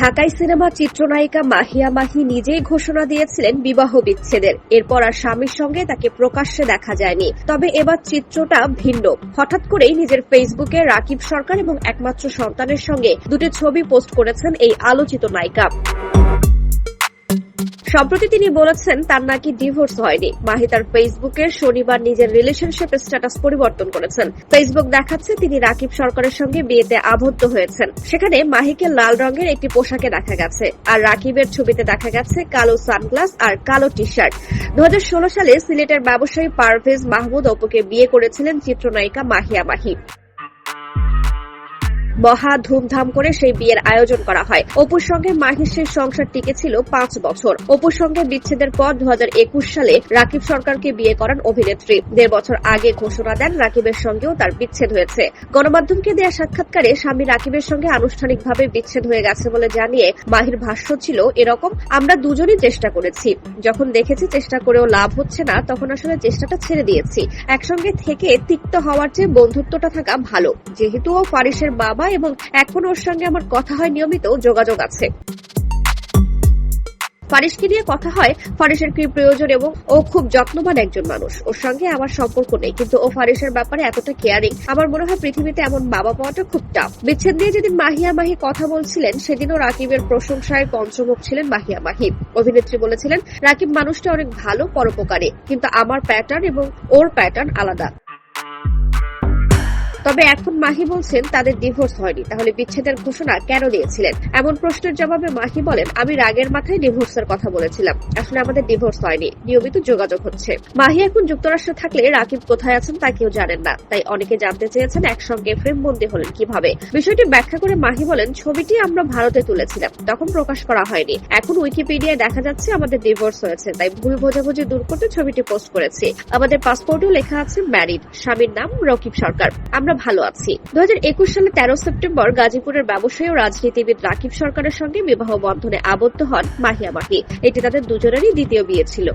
ঢাকাই সিনেমা চিত্রনায়িকা মাহিয়া মাহি নিজেই ঘোষণা দিয়েছিলেন বিবাহ বিচ্ছেদের। এরপর আর স্বামীর সঙ্গে তাকে প্রকাশ্যে দেখা যায়নি। তবে এবার চিত্রটা ভিন্ন। হঠাৎ করেই নিজের ফেসবুকে রাকিব সরকার এবং একমাত্র সন্তানের সঙ্গে দুটি ছবি পোস্ট করেছেন এই আলোচিত নায়িকা। সম্প্রতি তিনি বলেছেন তার নাকি ডিভোর্স হয়নি। মাহি তার ফেসবুকে শনিবার নিজের রিলেশনশিপ স্ট্যাটাস পরিবর্তন করেছেন। ফেসবুক দেখাচ্ছে তিনি রাকিব সরকারের সঙ্গে বিয়েতে আবদ্ধ হয়েছেন। সেখানে মাহিকে লাল রঙের একটি পোশাকে দেখা গেছে। আর রাকিবের ছবিতে দেখা গেছে কালো সানগ্লাস আর কালো টি শার্ট দু হাজার ষোলো সালে সিলেটের ব্যবসায়ী পারভেজ মাহমুদ অপুকে বিয়ে করেছিলেন চিত্রনায়িকা মাহিয়া মাহি। মহা ধুমধাম করে সেই বিয়ের আয়োজন করা হয়। অপুর সঙ্গে মাহির সেই সংসার টিকেছিল পাঁচ বছর। অপুর সঙ্গে বিচ্ছেদের পর দু হাজার একুশ সালে রাকিব সরকারকে বিয়ে করেন অভিনেত্রী। দেড় বছর আগে ঘোষণা দেন রাকিবের সঙ্গেও তার বিচ্ছেদ হয়েছে। গণমাধ্যমকে দেয়া সাক্ষাৎকারে স্বামী রাকিবের সঙ্গে আনুষ্ঠানিকভাবে বিচ্ছেদ হয়ে গেছে বলে জানিয়ে মাহির ভাষ্য ছিল এরকম, আমরা দুজনই চেষ্টা করেছি। যখন দেখেছি চেষ্টা করেও লাভ হচ্ছে না, তখন আসলে চেষ্টাটা ছেড়ে দিয়েছি। একসঙ্গে থেকে তিক্ত হওয়ার চেয়ে বন্ধুত্বটা থাকা ভালো। যেহেতু ও ফারিসের বাবা এবং এখন ওর সঙ্গে আমার কথা হয় নিয়মিত, যোগাযোগ আছে। ফারিসকে নিয়ে কথা হয় ফারিসের কি প্রয়োজন এবং ও খুব যত্নবান একজন মানুষ। ওর সঙ্গে আমার সম্পর্ক নেই, কিন্তু ও ফারিসের ব্যাপারে এতটা কেয়ারিং আমার মনে হয় পৃথিবীতে এমন বাবা পাওয়াটা খুব টাফ বিচ্ছেদ দিয়ে যেদিন মাহিয়া মাহি কথা বলছিলেন, সেদিনও রাকিবের প্রশংসায় পঞ্চমুখ ছিলেন মাহিয়া মাহি। অভিনেত্রী বলেছিলেন, রাকিব মানুষটা অনেক ভালো, পরোপকারী, কিন্তু আমার প্যাটার্ন এবং ওর প্যাটার্ন আলাদা। তবে এখন মাহি বলছেন তাদের ডিভোর্স হয়নি। তাহলে বিচ্ছেদের ঘোষণা কেন দিয়েছিলেন? এমন প্রশ্নের জবাবে মাহি বলেন, আমি রাগের মাথায় ডিভোর্সের কথা বলেছিলাম। আসলে আমাদের ডিভোর্স হয়নি, নিয়মিত যোগাযোগ হচ্ছে। মাহি এখন যুক্তরাষ্ট্রে থাকলে রাকিব কোথায় আছেন তা কেউ জানেন না। তাই অনেকে জানতে চেয়েছেন একসঙ্গে ফ্রেম বন্দী হলেন কীভাবে। বিষয়টি ব্যাখ্যা করে মাহি বলেন, ছবিটি আমরা ভারতে তুলেছিলাম, তখন প্রকাশ করা হয়নি। এখন উইকিপিডিয়ায় দেখা যাচ্ছে আমাদের ডিভোর্স হয়েছে, তাই ভুল বোঝাবুঝি দূর করতে ছবিটি পোস্ট করেছি। আমাদের পাসপোর্টেও লেখা আছে, ম্যারিড, স্বামীর নাম রকিব সরকার। আমরা ভালো আছি। দুহাজার একুশ সালে তেরো সেপ্টেম্বর গাজীপুরের ব্যবসায়ী ও রাজনীতিবিদ রাকিব সরকারের সঙ্গে বিবাহ বন্ধনে আবদ্ধ হন মাহিয়া মাহি। এটি তাদের দুজনেরই দ্বিতীয় বিয়ে ছিল।